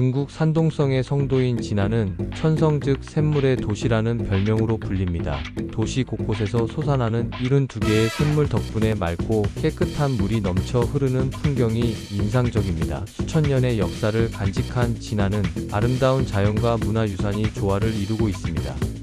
중국 산동성의 성도인 진안은 천성 즉 샘물의 도시라는 별명으로 불립니다. 도시 곳곳에서 솟아나는 72개의 샘물 덕분에 맑고 깨끗한 물이 넘쳐 흐르는 풍경이 인상적입니다. 수천 년의 역사를 간직한 진안은 아름다운 자연과 문화유산이 조화를 이루고 있습니다.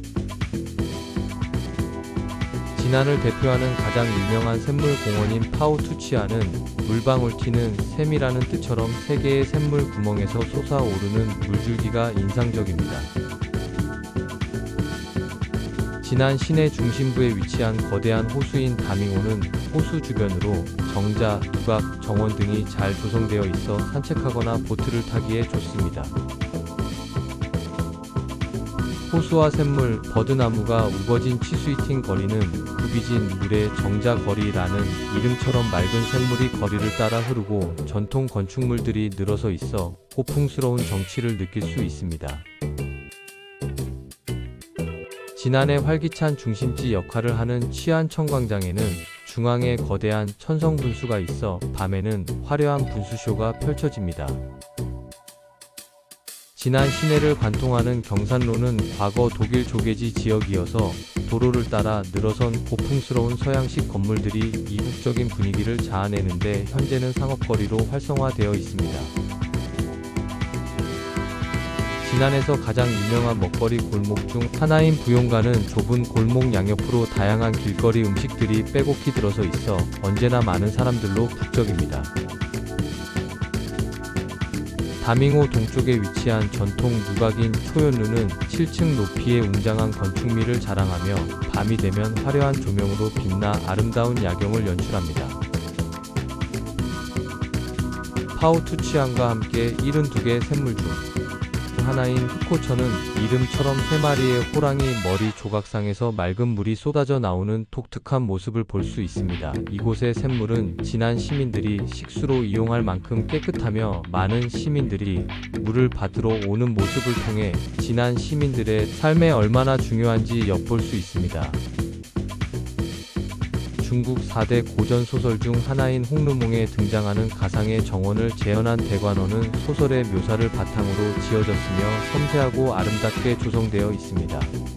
진안을 대표하는 가장 유명한 샘물 공원인 파오투치아는 물방울 튀는 샘이라는 뜻처럼 세 개의 샘물 구멍에서 솟아오르는 물줄기가 인상적입니다. 진안 시내 중심부에 위치한 거대한 호수인 다밍호는 호수 주변으로 정자, 두각, 정원 등이 잘 조성되어 있어 산책하거나 보트를 타기에 좋습니다. 호수와 샘물, 버드나무가 우거진 치스위팅 거리는 구비진 물의 정자 거리라는 이름처럼 맑은 샘물이 거리를 따라 흐르고 전통 건축물들이 늘어서 있어 고풍스러운 정취를 느낄 수 있습니다. 진안의 활기찬 중심지 역할을 하는 치안 청광장에는 중앙에 거대한 천성 분수가 있어 밤에는 화려한 분수쇼가 펼쳐집니다. 진안 시내를 관통하는 경산로는 과거 독일 조개지 지역이어서 도로를 따라 늘어선 고풍스러운 서양식 건물들이 이국적인 분위기를 자아내는데 현재는 상업거리로 활성화되어 있습니다. 진안에서 가장 유명한 먹거리 골목 중 하나인 부용가는 좁은 골목 양옆으로 다양한 길거리 음식들이 빼곡히 들어서 있어 언제나 많은 사람들로 북적입니다. 다밍호 동쪽에 위치한 전통 누각인 초연루는 7층 높이의 웅장한 건축미를 자랑하며 밤이 되면 화려한 조명으로 빛나 아름다운 야경을 연출합니다. 파오투치안과 함께 72개 샘물 중 하나인 흑호천은 이름처럼 세 마리의 호랑이 머리 조각상에서 맑은 물이 쏟아져 나오는 독특한 모습을 볼 수 있습니다. 이곳의 샘물은 진안 시민들이 식수로 이용할 만큼 깨끗하며 많은 시민들이 물을 받으러 오는 모습을 통해 진안 시민들의 삶에 얼마나 중요한지 엿볼 수 있습니다. 중국 4대 고전 소설 중 하나인 홍루몽에 등장하는 가상의 정원을 재현한 대관원은 소설의 묘사를 바탕으로 지어졌으며 섬세하고 아름답게 조성되어 있습니다.